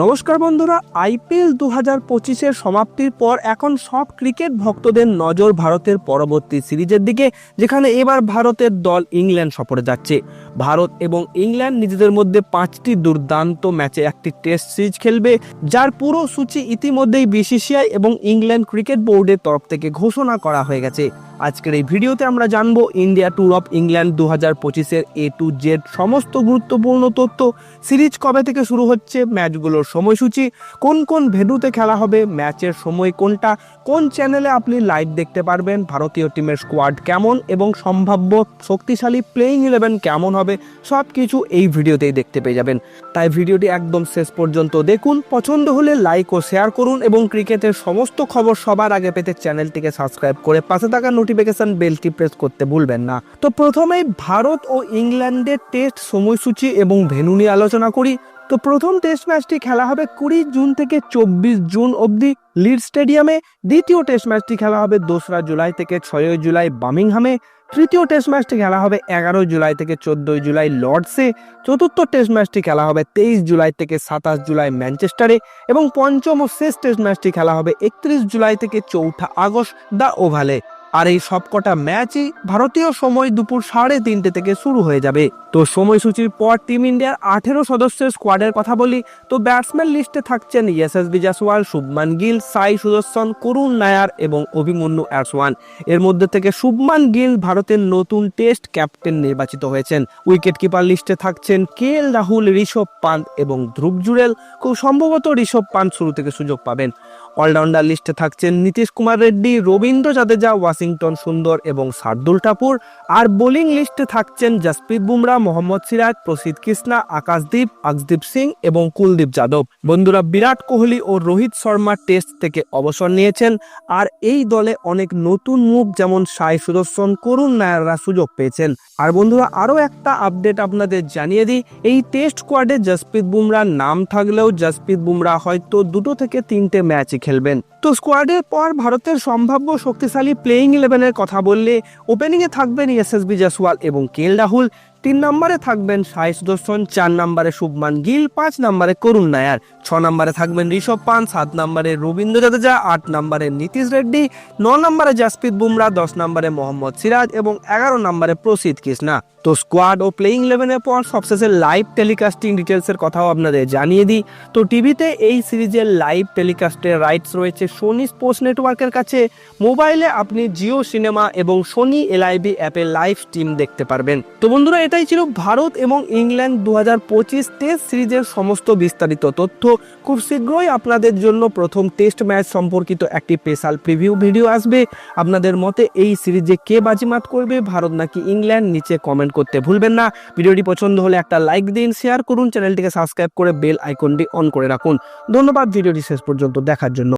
নমস্কার বন্ধুরা, আইপিএল দু হাজার পঁচিশের সমাপ্তির পর এখন সব ক্রিকেট ভক্তদের নজর ভারতের পরবর্তী সিরিজের দিকে, যেখানে এবার ভারতের দল ইংল্যান্ড সফরে যাচ্ছে। ভারত এবং ইংল্যান্ড নিজেদের মধ্যে পাঁচটি দুর্দান্ত ম্যাচে একটি টেস্ট সিরিজ খেলবে, যার পুরো সূচি ইতিমধ্যেই বিসিসিআই এবং ইংল্যান্ড ক্রিকেট বোর্ডের তরফ থেকে ঘোষণা করা হয়ে গেছে। আজকের এই ভিডিওতে আমরা জানব ইন্ডিয়া ট্যুর অফ ইংল্যান্ড দু হাজার পঁচিশের এ টু জেড সমস্ত গুরুত্বপূর্ণ তথ্য। সিরিজ কবে থেকে শুরু হচ্ছে? ম্যাচগুলোর সময়সূচি। কোন কোন ভেন্যুতে খেলা হবে? ম্যাচের সময় কোনটা? কোন চ্যানেলে আপনি লাইভ দেখতে পারবেন? ভারতীয় টিমের স্কোয়াড কেমন? এবং সম্ভাব্য শক্তিশালী প্লেইং ইলেভেন কেমন হবে? সব কিছু এই ভিডিওতেই দেখতে পেয়ে যাবেন। তাই ভিডিওটি একদম শেষ পর্যন্ত দেখুন। পছন্দ হলে লাইক ও শেয়ার করুন এবং ক্রিকেটের সমস্ত খবর সবার আগে পেতে চ্যানেলটিকে সাবস্ক্রাইব করে পাশে থাকা নোটিফিকেশন বেলটি প্রেস করতে ভুলবেন না। তো প্রথমেই ভারত ও ইংল্যান্ডের টেস্ট সময়সূচি এবং ভেনু নিয়ে আলোচনা করি। তো প্রথম টেস্ট ম্যাচটি খেলা হবে কুড়ি জুন থেকে চব্বিশ জুন অবধি লিড স্টেডিয়ামে দ্বিতীয় টেস্ট ম্যাচটি খেলা হবে দোসরা জুলাই থেকে ছয়ই জুলাই বামিংহামে তৃতীয় টেস্ট ম্যাচটি খেলা হবে এগারোই জুলাই থেকে চোদ্দই জুলাই লর্ডসে চতুর্থ টেস্ট ম্যাচটি খেলা হবে তেইশ জুলাই থেকে সাতাশ জুলাই ম্যানচেস্টারে এবং পঞ্চম ও শেষ টেস্ট ম্যাচটি খেলা হবে একত্রিশ জুলাই থেকে চৌঠা আগস্ট দ্য ওভালে আর এই সবকটা ম্যাচই ভারতীয় সময় দুপুর সাড়ে তিনটে থেকে শুরু হয়ে যাবে। তো সময়সূচির পর টিম ইন্ডিয়ার আঠেরো সদস্যের স্কোয়াডের কথা বলি, তো ব্যাটসম্যান লিস্টে থাকছেন ইয়েসএসবি জাসওয়াল, শুভমান গিল, সাই সুদর্শন, করুণ নায়ার এবং অভিমন্যু অ্যাসওয়ান এর মধ্যে থেকে শুভমান গিল ভারতের নতুন টেস্ট ক্যাপ্টেন নির্বাচিত হয়েছেন। উইকেট কিপার লিস্টে থাকছেন কে এল রাহুল, ঋষভ পান্ত এবং ধ্রুব জুরেল খুব সম্ভবত ঋষভ পান্ত শুরু থেকে সুযোগ পাবেন। অলরাউন্ডার লিস্টে থাকছেন নীতিশ কুমার রেড্ডি, রবীন্দ্র জাদেজা, ওয়াশিংটন সুন্দর এবং শার্দুল ঠাকুর। আর বোলিং লিস্টে থাকছেন জসপ্রীত বুমরা, মোহাম্মদ সিরাজ প্রসিদ্ধ কৃষ্ণা, আকাশদীপ আকসদীপ সিং এবং কুলদীপ যাদব। বন্ধুরা, বিরাট কোহলি ও রোহিত শর্মা টেস্ট থেকে অবসর নিয়েছেন। আর এই দলে অনেক নতুন মুখ যেমন সাই সুদর্শন, করুণ নায়াররা সুযোগ পেয়েছেন। আর বন্ধুরা, আরও একটা আপডেট আপনাদের জানিয়ে দিই। এই টেস্ট স্কোয়াডে জসপ্রীত বুমরার নাম থাকলেও জসপ্রীত বুমরা হয়তো দুটো থেকে তিনটে ম্যাচই খেলবেন। তো স্কোয়াডের পর ভারতের সম্ভাব্য শক্তিশালী প্লেয়িং ইলেভেনের কথা বললে ওপেনিংয়ে থাকবেন এসএসবি জাসওয়াল এবং কেল রাহুল। তিন নম্বরে থাকবেন সাই সুদর্শন চার নম্বরে শুভমান গিল, পাঁচ নম্বরে করুণ নায়ার। ছ নম্বরে থাকবেন ঋষভ পান সাত নম্বরে রবীন্দ্র জাদেজা, আট নম্বরে নীতিশ রেড্ডি, ন নম্বরে জাসপ্রীত বুমরা, দশ নম্বরে মোহাম্মদ সিরাজ এবং এগারো নম্বরে প্রসিদ্ধ কৃষ্ণা। তো স্কোয়াড ও প্লেইং ইলেভেনের পর সবশেষে লাইভ টেলিকাস্টিং ডিটেলসের কথাও আপনাদের জানিয়ে দিই। তো টিভিতে এই সিরিজের লাইভ টেলিকাস্টের রাইটস রয়েছে সোনি স্পোর্টস নেটওয়ার্কের কাছে। মোবাইলে আপনি জিও সিনেমা এবং সোনি এলআইবি অ্যাপে লাইভ স্ট্রিম দেখতে পারবেন। তো বন্ধুরা এটাই ছিল ভারত এবং ইংল্যান্ড দু হাজার পঁচিশ টেস্ট সিরিজের সমস্ত বিস্তারিত তথ্য। খুব শীঘ্রই আপনাদের জন্য প্রথম টেস্ট ম্যাচ সম্পর্কিত একটি স্পেশাল প্রিভিউ ভিডিও আসবে। আপনাদের মতে এই সিরিজে কে বাজিমাত করবে, ভারত নাকি ইংল্যান্ড, নিচে কমেন্ট করতে ভুলবেন না। ভিডিওটি পছন্দ হলে একটা লাইক দিন শেয়ার করুন চ্যানেলটিকে সাবস্ক্রাইব করে বেল আইকনটি অন করে রাখুন। ধন্যবাদ, ভিডিওটি শেষ পর্যন্ত দেখার জন্য।